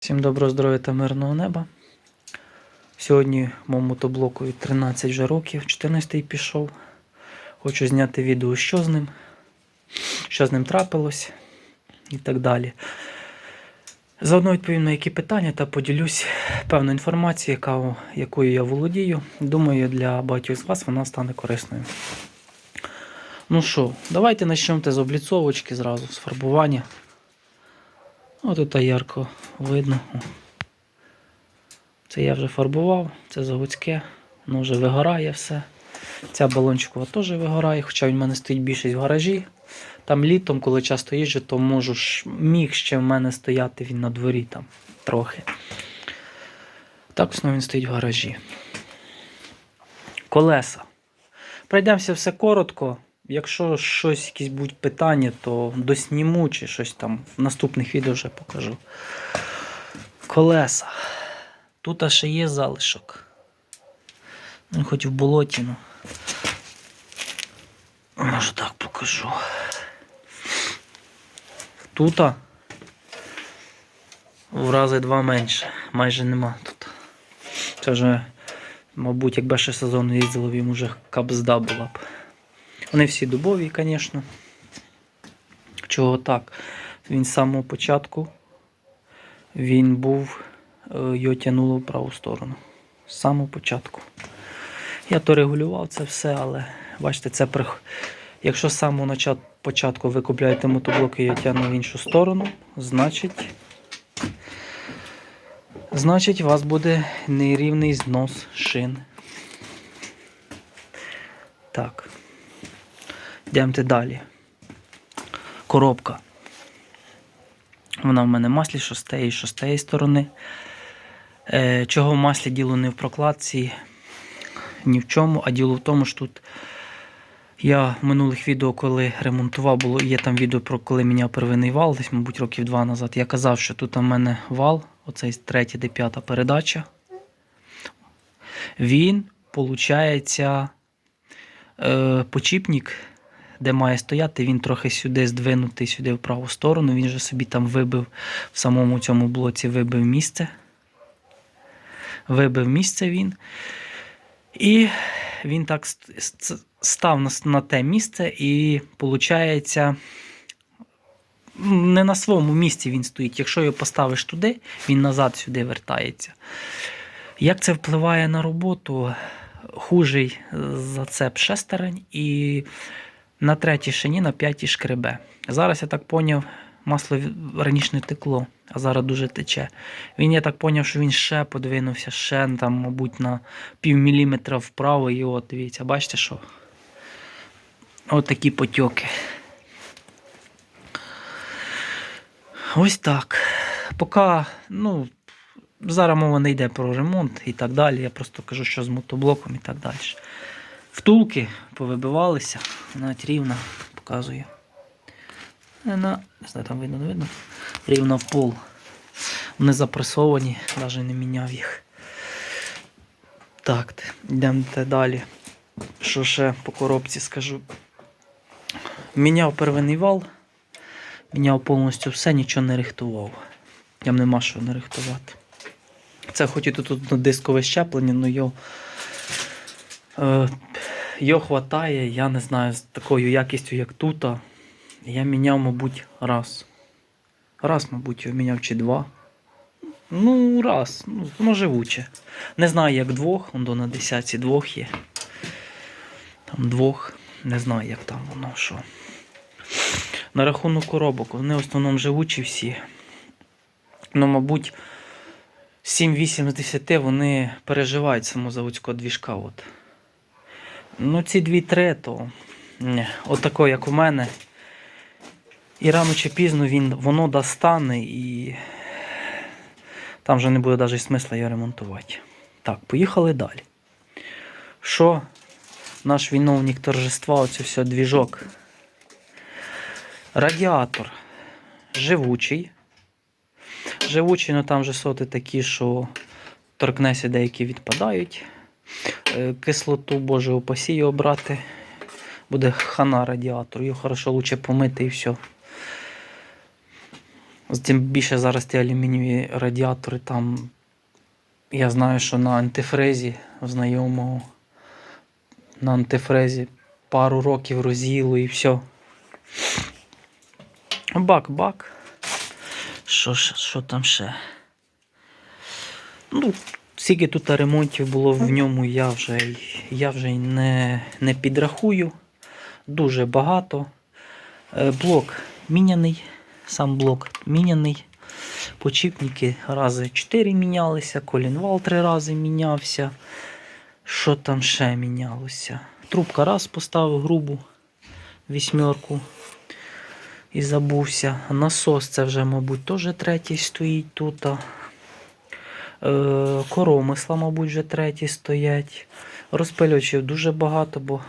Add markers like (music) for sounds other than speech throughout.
Всім доброго здоров'я та мирного неба. Сьогодні моєму мотоблоку 13 вже років, 14 пішов. Хочу зняти відео, що з ним, що з ним трапилось і так далі. Заодно відповім на які питання та поділюсь певною інформацією, яка, якою я володію. Думаю, для багатьох з вас вона стане корисною. Ну що, давайте почнемо з обліцовочки зразу, з фарбування. Ось тут ярко видно. Це я вже фарбував, це заводське, воно вже вигорає все. Ця балончикова теж вигорає, хоча він в мене стоїть більшість в гаражі. Там літом, коли часто їжджу, то можу міг ще в мене стояти він на дворі там трохи. Так в основному він стоїть в гаражі. Колеса. Пройдемося все коротко. Якщо щось, якісь будуть питання, то досніму чи щось там в наступних відео вже покажу. Колеса. Тут ще є залишок. Ну, хоч в болоті, ну. Може так покажу. Тут в рази два менше. Майже нема тут. Це вже, мабуть, якби ще сезон їздило, їм уже капзда була б. Вони всі дубові, звісно. Чого так? Він з самого початку він був, е, його тягнуло в праву сторону. З самого початку. Я то регулював це все, але бачите, це при... якщо з самого початку ви купляєте мотоблок і я тягну в іншу сторону, значить, значить у вас буде нерівний знос шин. Так. Йдемте далі. Коробка. Вона в мене в маслі, що з тієї сторони. Е, чого в маслі діло не в прокладці, ні в чому, а діло в тому, що тут я в минулих відео, коли ремонтував, було, є там відео про коли міняв первинний вал, десь, мабуть, років два назад. Я казав, що тут у мене вал, оцей третя де п'ята передача. Він, виходить, е, почіпник, де має стояти, він трохи сюди здвинутий, сюди в праву сторону. Він же собі там вибив в самому цьому блоці вибив місце. Вибив місце він. І він так ст- ст- став на, те місце, і виходить, не на своєму місці він стоїть. Якщо його поставиш туди, він назад сюди вертається. Як це впливає на роботу? Хужий зацеп шестерень і на третій шині, на п'ятій шкребе. Зараз я так поняв, масло раніше не текло, а зараз дуже тече. Він, я так поняв, що він ще подвинувся, ще там, мабуть, на пів міліметра вправо. І от, дивіться, бачите, що? От такі потьоки. Ось так. Поки, ну, зараз мова не йде про ремонт і так далі. Я просто кажу, що з мотоблоком і так далі. Втулки повибивалися, навіть рівна, показую. Вона, не знаю, там видно, не видно. Рівно в пол. Вони запресовані, навіть не міняв їх. Так, йдемо далі. Що ще по коробці скажу? Міняв первинний вал, міняв повністю все, нічого не рихтував. Там нема що не рихтувати. Це хоч і тут, тут дискове щеплення, але його, е, його хватає, я не знаю, з такою якістю, як тут. Я міняв, мабуть, раз. Раз, мабуть, його міняв чи два. Ну, раз. Ну, воно живуче. Не знаю, як двох, он до на десятці двох є. Там двох. Не знаю, як там воно що. На рахунок коробок, вони в основному живучі всі. Ну, мабуть, 7-8 з 10 вони переживають самозаводського двіжка. От. Ну, ці 2-3, то ні, отако, як у мене. І рано чи пізно він, воно достане і там вже не буде навіть смисла його ремонтувати. Так, поїхали далі. Що наш виновник торжества, оце все двіжок. Радіатор живучий. Живучий, ну там же соти такі, що торкнеся, деякі відпадають. Е, Кислоту, боже, упасі його брати. Буде хана радіатор. Його хорошо лучше помити і все. Тим більше зараз ті алюмінієві радіатори там. Я знаю, що на антифрезі знайомого на антифрезі пару років роз'їло і все. Бак, бак. Що, що там ще? Ну, скільки тут ремонтів було в ньому, я вже, я вже не, не підрахую. Дуже багато. Е, Блок міняний, сам блок міняний. Почіпники рази 4 мінялися, колінвал 3 рази мінявся. Що там ще мінялося? Трубка раз поставив грубу вісьмерку і забувся. Насос це вже, мабуть, теж третій стоїть тут. Е, коромисла, мабуть, вже треті стоять. Розпилювачів дуже багато, бо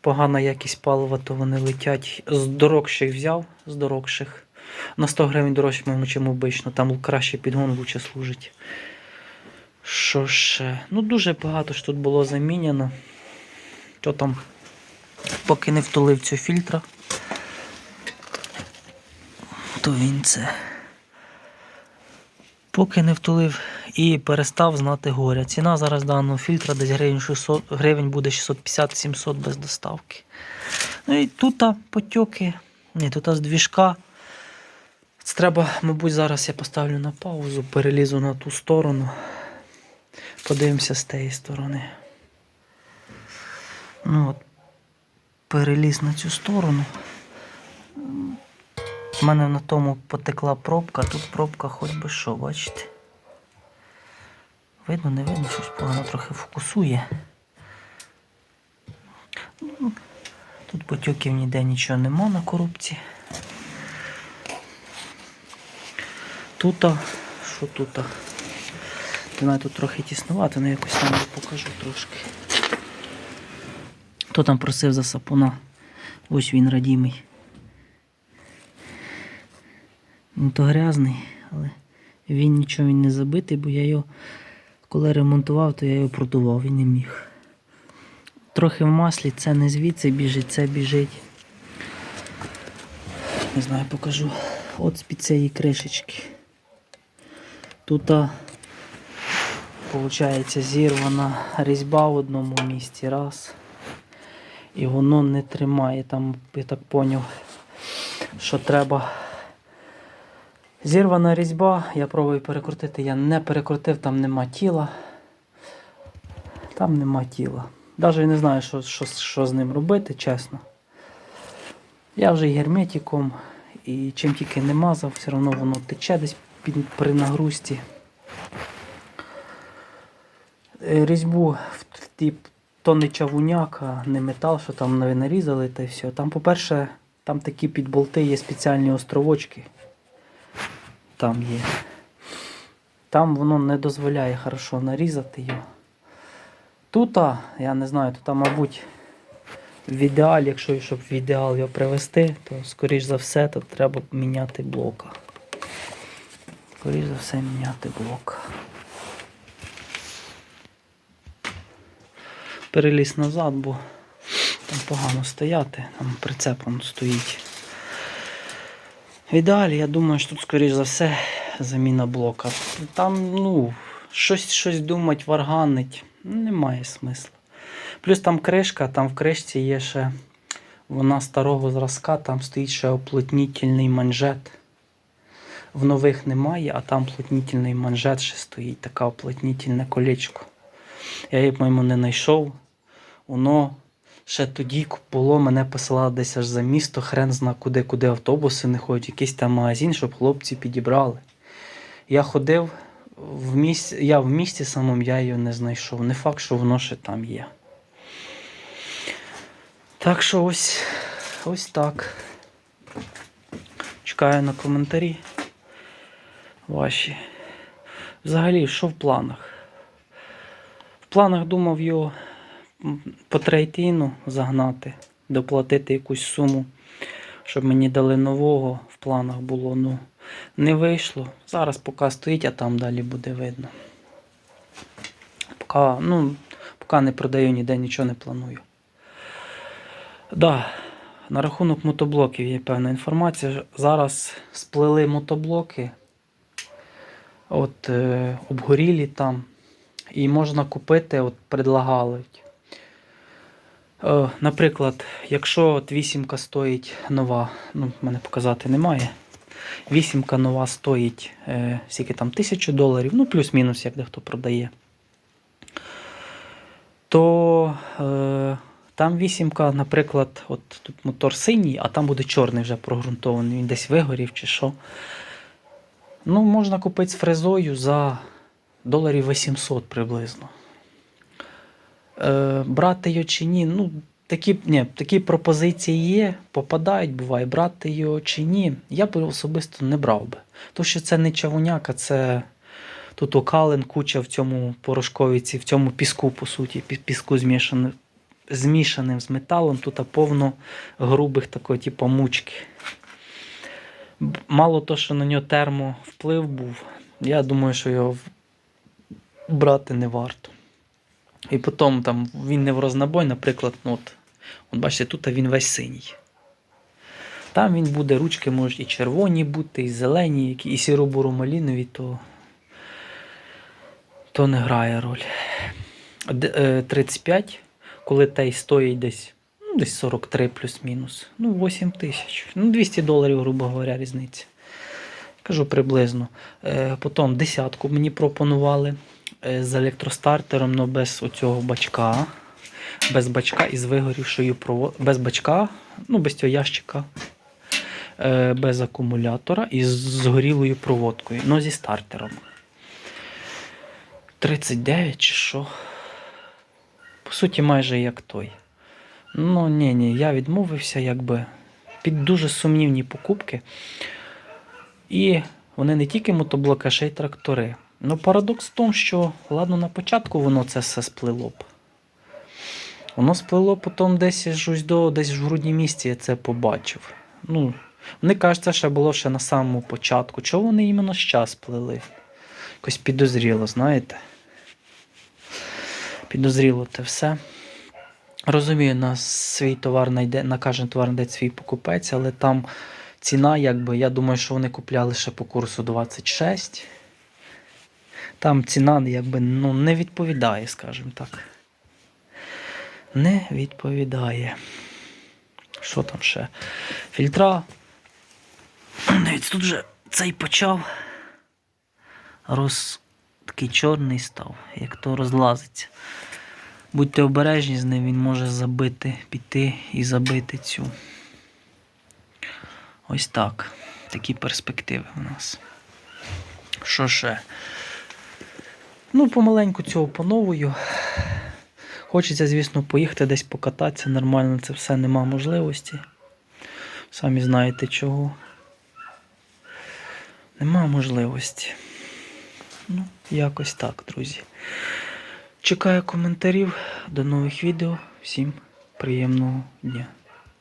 погана якість палива, то вони летять. З дорогших взяв, з дорогших. На 100 гривень дорожче, чим обично. Там краще підгон лучше служить. Що ще? Ну, дуже багато ж тут було замінено. Що там, поки не втулив цю фільтра, то він це. Поки не втулив і перестав знати горя. Ціна зараз даного фільтра десь гривень 600, гривень буде 650-700 без доставки. Ну і тут потьоки. Ні, тут з двіжка. Це треба, мабуть, зараз я поставлю на паузу, перелізу на ту сторону. Подивимося з тієї сторони. Ну от, переліз на цю сторону. У мене на тому потекла пробка, тут пробка хоч би що, бачите. Видно, не видно, щось погано трохи фокусує. Ну, Тут потьоків ніде нічого нема на коробці. Тут, що тут? Знаю, тут трохи тіснувато, але якось там покажу трошки. Хто там просив за сапуна? Ось він радімий. Він то грязний, але він нічого не забитий, бо я його, коли ремонтував, то я його продував і не міг. Трохи в маслі, це не звідси біжить, це біжить. Не знаю, покажу. От з-під цієї кришечки. Тут, виходить, зірвана різьба в одному місці. Раз. І воно не тримає. Там, я так поняв, що треба. Зірвана різьба, я пробую перекрутити, я не перекрутив, там нема тіла. Там нема тіла. Навіть не знаю, що, що, що з ним робити, чесно. Я вже і герметиком, і чим тільки не мазав, все одно воно тече десь при нагрузці. Е, Різьбу в, ті то не чавуняк, а не метал, що там нарізали та й все. Там, по-перше, там такі підболти є спеціальні островочки. Там є. Там воно не дозволяє хорошо нарізати його. Тут, я не знаю, тут, мабуть, в ідеалі, якщо щоб в ідеал його привести, то скоріш за все то треба міняти блока. Скоріш за все міняти блок. Переліз назад, бо там погано стояти, там прицепом стоїть. В ідеалі, я думаю, що тут, скоріш за все, заміна блока. Там, ну, щось, щось думати, варганить, немає смислу. Плюс там кришка, там в кришці є ще вона старого зразка, там стоїть ще оплотнітельний манжет. В нових немає, а там плотнітельний манжет ще стоїть, таке оплотнітельне колечко. Я по-моєму, не знайшов. Воно ще тоді було, мене посилали десь аж за місто, хрен зна куди, куди автобуси не ходять, якийсь там магазин, щоб хлопці підібрали. Я ходив в місті, я в місті самому я її не знайшов. Не факт, що воно ще там є. Так що ось, ось так. Чекаю на коментарі ваші. Взагалі, що в планах? В планах думав його по трейтіну загнати, доплатити якусь суму, щоб мені дали нового в планах було. Ну, не вийшло. Зараз поки стоїть, а там далі буде видно. Поки, ну, поки не продаю ніде, нічого не планую. Да, на рахунок мотоблоків є певна інформація. Зараз сплели мотоблоки. От е, обгорілі там. І можна купити, от предлагають. Е, наприклад, якщо от вісімка стоїть нова, ну, мене показати немає. Вісімка нова стоїть е, скільки там, тисячу доларів, ну плюс-мінус, як дехто продає. То е, там вісімка, наприклад, от тут мотор синій, а там буде чорний вже прогрунтований, він десь вигорів чи що. Ну, можна купити з фрезою за доларів 800 приблизно. Е, брати його чи ні, ну, такі, ні, такі пропозиції є, попадають, буває, брати його чи ні. Я б особисто не брав би. Тому що це не чавуняка, це тут окалин, куча в цьому порошковіці, в цьому піску, по суті, піску змішаним, змішаним з металом, тут повно грубих такої, типу, мучки. Мало то, що на нього термовплив був, я думаю, що його брати не варто. І потім там він не в рознобой, наприклад, ну от, от бачите, тут він весь синій. Там він буде, ручки можуть і червоні бути, і зелені, які- і сіро-буро-малінові, то, то не грає роль. Е, 35, коли той стоїть десь, ну, десь 43 плюс-мінус. Ну, 8 тисяч. Ну, 200 доларів, грубо говоря, різниця. Кажу приблизно. Е, потім десятку мені пропонували е, з електростартером, але без оцього бачка. Без бачка із вигорівшою проводкою. Без бачка, ну без цього ящика, е, без акумулятора і з згорілою проводкою. Ну зі стартером. 39 чи що. По суті, майже як той. Ну, ні, ні, я відмовився, якби під дуже сумнівні покупки. І вони не тільки мотоблоки, а ще й трактори. Ну, парадокс в тому, що, ладно, на початку воно це все сплило б. Воно сплило потім десь ж ось до десь в грудні місці я це побачив. Ну, вони кажуть, це ще було ще на самому початку. Чого вони іменно зараз сплели? Якось підозріло, знаєте? Підозріло те все. Розумію, на свій товар найде, на кожен товар знайде свій покупець, але там ціна, якби, я думаю, що вони купляли ще по курсу 26. Там ціна якби, ну, не відповідає, скажімо так. Не відповідає. Що там ще? Фільтра. (clears throat) Навіть тут вже цей почав. Роз... Такий чорний став, як то розлазиться. Будьте обережні з ним, він може забити, піти і забити цю. Ось так. Такі перспективи у нас. Що ще? Ну, помаленьку цього поновую. Хочеться, звісно, поїхати десь покататися. Нормально це все нема можливості. Самі знаєте чого. Нема можливості. Ну, якось так, друзі. Чекаю коментарів. До нових відео. Всім приємного дня.